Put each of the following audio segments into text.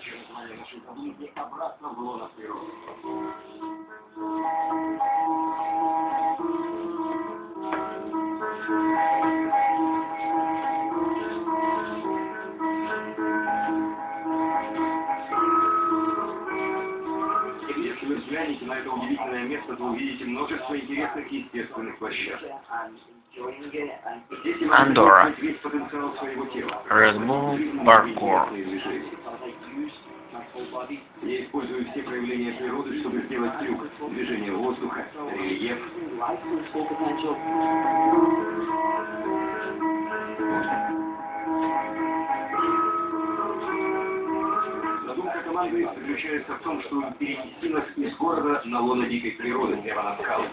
через знание нашей таблицы обратно в лоно природы. Если вы взглянете на это удивительное место, то увидите множество интересных естественных площадок. Тела. Red Bull Parkour. Я использую все проявления природы, чтобы сделать трюк. Движение воздуха, рельеф. Задумка команды заключается в том, чтобы перенести нас из города на лоно дикой природы, прямо на скалы.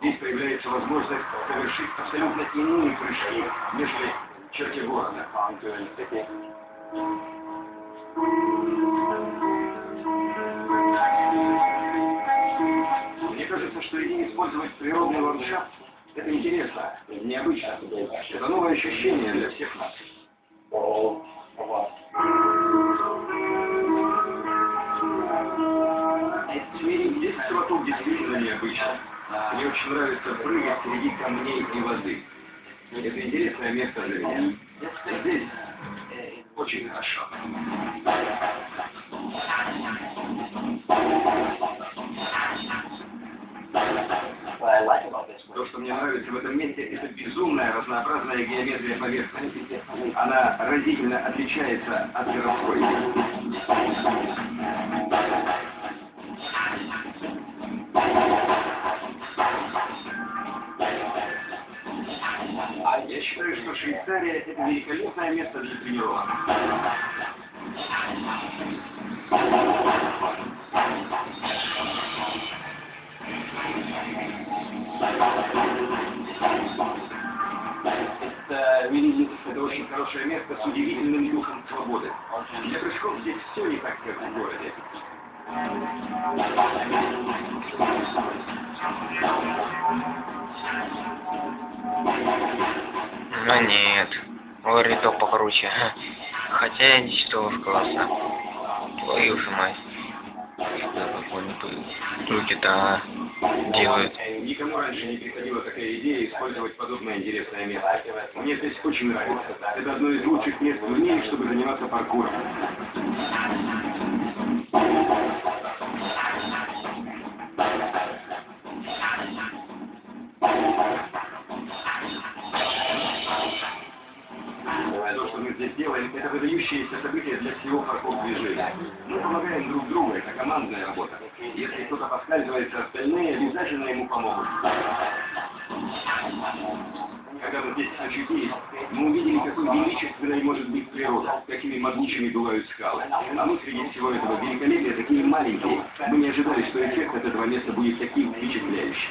Здесь появляется возможность совершить абсолютно иные прыжки, нежели черте города. Мне кажется, что идея использовать природный ландшафт – это интересно, необычно. Это новое ощущение для всех нас. Здесь вокруг действительно необычно. Мне очень нравится прыгать среди камней и воды. Это интересное место для меня. Здесь очень хорошо. То, что мне нравится в этом месте, это безумная разнообразная геометрия поверхности. Она разительно отличается от городской. Я считаю, что Швейцария – это великолепное место для тренировок. Это, это очень хорошее место с удивительным духом свободы. Для прыжков здесь все не так, как в городе. Ну нет. Лориток покруче. Хотя здесь тоже классно. Твою же мать. Прикольно трюки-то делают. Никому раньше не приходила такая идея использовать подобное интересное место. Мне здесь очень нравится. Это одно из лучших мест в мире, чтобы заниматься паркуром. Мы здесь делаем, это выдающееся событие для всего паркур-движения. Мы помогаем друг другу, это командная работа. Если кто-то поскальзывается, остальные обязательно ему помогут. Когда мы здесь очутились, мы увидели, какой величественной может быть природа, какими могучими бывают скалы. А мы среди всего этого великолепия такие маленькие. Мы не ожидали, что эффект от этого места будет таким впечатляющим.